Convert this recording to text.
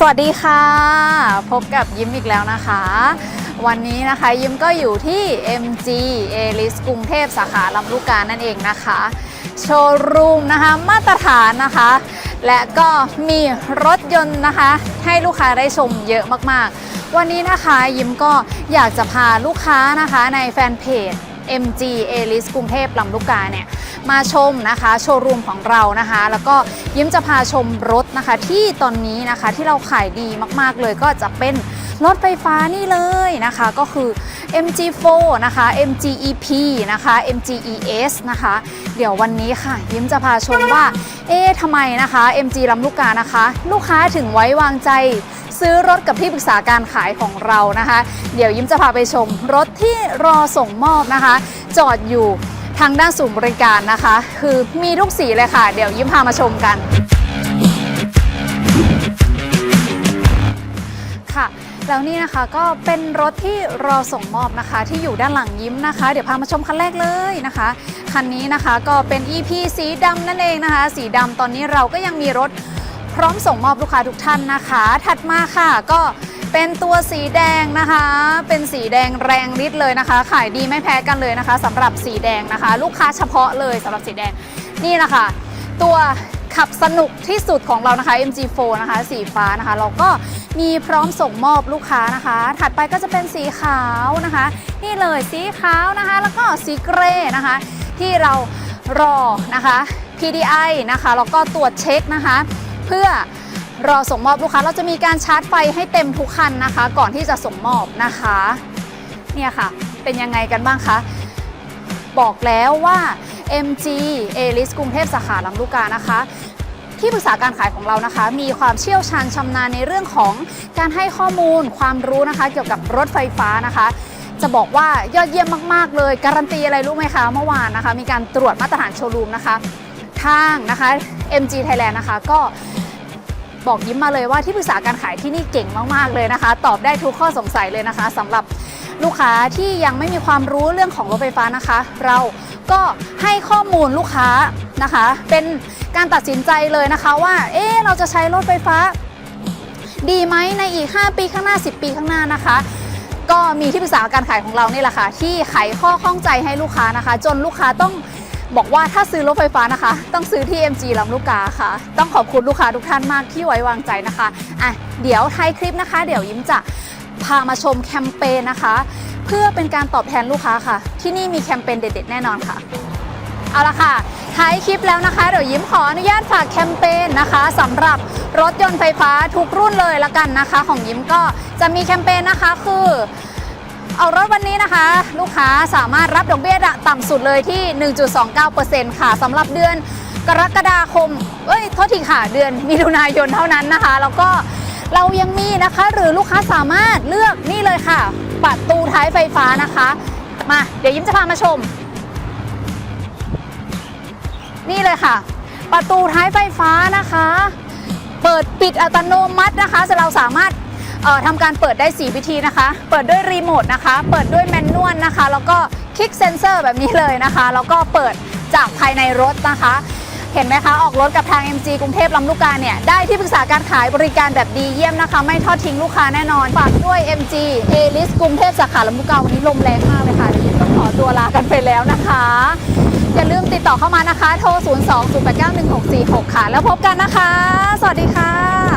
สวัสดีค่ะ พบกับยิ้มอีกแล้วนะคะ วันนี้นะคะยิ้มก็อยู่ที่ MG a l i s กรุงเทพสาขาลำลูกกานั่นเองนะคะ โชว์รูมนะคะมาตรฐานนะคะ และก็มีรถยนต์นะคะ ให้ลูกค้าได้ชมเยอะมากๆ วันนี้นะคะยิ้มก็อยากจะพาลูกค้านะคะในแฟนเพจ MG a l i s กรุงเทพลำลูกกาเนี่ยมาชมนะคะโชว์รูมของเรานะคะ แล้วก็ยิ้มจะพาชมรถนะคะ ที่ตอนนี้นะคะที่เราขายดีมากๆเลยก็จะเป็นรถไฟฟ้านี่เลยนะคะก็คือ MG4 นะคะ MGEP นะคะ MGES นะคะ เดี๋ยววันนี้ค่ะ ยิ้มจะพาชมว่า เอ๊ะทำไมนะคะ MG ลำลูกกานะคะ ลูกค้าถึงไว้วางใจ ซื้อรถกับที่ปรึกษาการขายของเรานะคะ เดี๋ยวยิ้มจะพาไปชมรถที่รอส่งมอบนะคะ จอดอยู่ทางด้านศูนย์บริการนะคะ คือมีทุกสีเลยค่ะ เดี๋ยวยิ้มพามาชมกันค่ะแล้วนี่นะคะก็เป็นรถที่รอส่งมอบนะคะ ที่อยู่ด้านหลังยิ้มนะคะ เดี๋ยวพามาชมคันแรกเลยนะคะ คันนี้นะคะก็เป็น EP สีดำนั่นเองนะคะ สีดำตอนนี้เราก็ยังมีรถ พร้อมส่งมอบลูกค้าทุกท่านนะคะ ถัดมาค่ะก็เป็นตัวสีแดงนะคะ เป็นสีแดงแรงฤทธิ์เลยนะคะ ขายดีไม่แพ้กันเลยนะคะสำหรับสีแดงนะคะ ลูกค้าเฉพาะเลยสำหรับสีแดงนี่นะคะ ตัวขับสนุกที่สุดของเรานะคะ MG4 นะคะ สีฟ้านะคะ เราก็มีพร้อมส่งมอบลูกค้านะคะ ถัดไปก็จะเป็นสีขาวนะคะ นี่เลยสีขาวนะคะ แล้วก็สีเกรย์นะคะ ที่เรารอนะคะ PDI นะคะแล้วก็ตรวจเช็คนะคะ เพื่อรอส่งมอบลูกค้าเราจะมีการชาร์จไฟให้เต็มทุกคันนะคะ ก่อนที่จะส่งมอบนะคะเนี่ยค่ะ เป็นยังไงกันบ้างคะ บอกแล้วว่า MG a l i s กรุงเทพสาขาลำลูกกานะคะ ที่ปรึกษาการขายของเรานะคะ มีความเชี่ยวชาญชำนาญในเรื่องของการให้ข้อมูล ความรู้นะคะ เกี่ยวกับรถไฟฟ้านะคะ จะบอกว่ายอดเยี่ยมมาก ๆ เลย การันตีอะไรรู้ไหมคะ เมื่อวานนะคะ มีการตรวจมาตรฐานโชว์รูมนะคะ ทางนะคะ MG Thailand นะคะ ก็บอกยิ้มมาเลยว่าที่ปรึกษาการขายที่นี่เก่งมากๆเลยนะคะ ตอบได้ทุกข้อสงสัยเลยนะคะสำหรับลูกค้าที่ยังไม่มีความรู้เรื่องของรถไฟฟ้านะคะ เราก็ให้ข้อมูลลูกค้านะคะ เป็นการตัดสินใจเลยนะคะว่า เอ๊เราจะใช้รถไฟฟ้า ดีไหมในอีก 5 ปีข้างหน้า 10 ปีข้างหน้านะคะ ก็มีที่ปรึกษาการขายของเรานี่แหละค่ะที่ไขข้อข้องใจให้ลูกค้านะคะ จนลูกค้าต้อง บอกว่าถ้าซื้อรถไฟฟ้านะคะ ต้องซื้อที่ MG ลำลูกกาค่ะ ต้องขอบคุณลูกค้าทุกท่านมากที่ไว้วางใจนะคะอะเดี๋ยวท้ายคลิปนะคะ เดี๋ยวยิ้มจะพามาชมแคมเปญนะคะ เพื่อเป็นการตอบแทนลูกค้าค่ะ ที่นี่มีแคมเปญเด็ดๆ แน่นอนค่ะ เอาละค่ะท้ายคลิปแล้วนะคะ เดี๋ยวยิ้มขออนุญาตฝากแคมเปญนะคะสำหรับรถยนต์ไฟฟ้าทุกรุ่นเลยละกันนะคะ ของยิ้มก็จะมีแคมเปญนะคะคือ เอารถวันนี้นะคะ ลูกค้าสามารถรับดอกเบี้ยต่ำสุดเลยที่ 1.29%ค่ะสำหรับเดือนกรกฎาคม เอ้ยโทษทีค่ะ เดือนมิถุนายนเท่านั้นนะคะ แล้วก็เรายังมีนะคะ หรือลูกค้าสามารถเลือกนี่เลยค่ะ ประตูท้ายไฟฟ้านะคะ มา เดี๋ยวยิ้มจะพามาชม นี่เลยค่ะ ประตูท้ายไฟฟ้านะคะ เปิดปิดอัตโนมัตินะคะเราสามารถ ทำการเปิดได้ 4 วิธีนะคะ เปิดด้วยรีโมทนะคะ เปิดด้วยแมนนวลนะคะ แล้วก็คลิกเซนเซอร์แบบนี้เลยนะคะ แล้วก็เปิดจากภายในรถนะคะ เห็นไหมคะ ออกรถกับทาง MG กรุงเทพลำลูกกาเนี่ย ได้ที่ปรึกษาการขายบริการแบบดีเยี่ยมนะคะ ไม่ทอดทิ้งลูกค้าแน่นอน ฝากด้วย MG a l i s กรุงเทพสาขาลำลูกกาวันนี้ลมแรงมากเลยค่ะเดี๋ยวยิ้ต้องขอตัวลากันไปแล้วนะคะ อย่าลืมติดต่อเข้ามานะคะ โทร 0 2 0 8 9 1 6 4 6 ค่ะ แล้วพบกันนะคะ สวัสดีค่ะ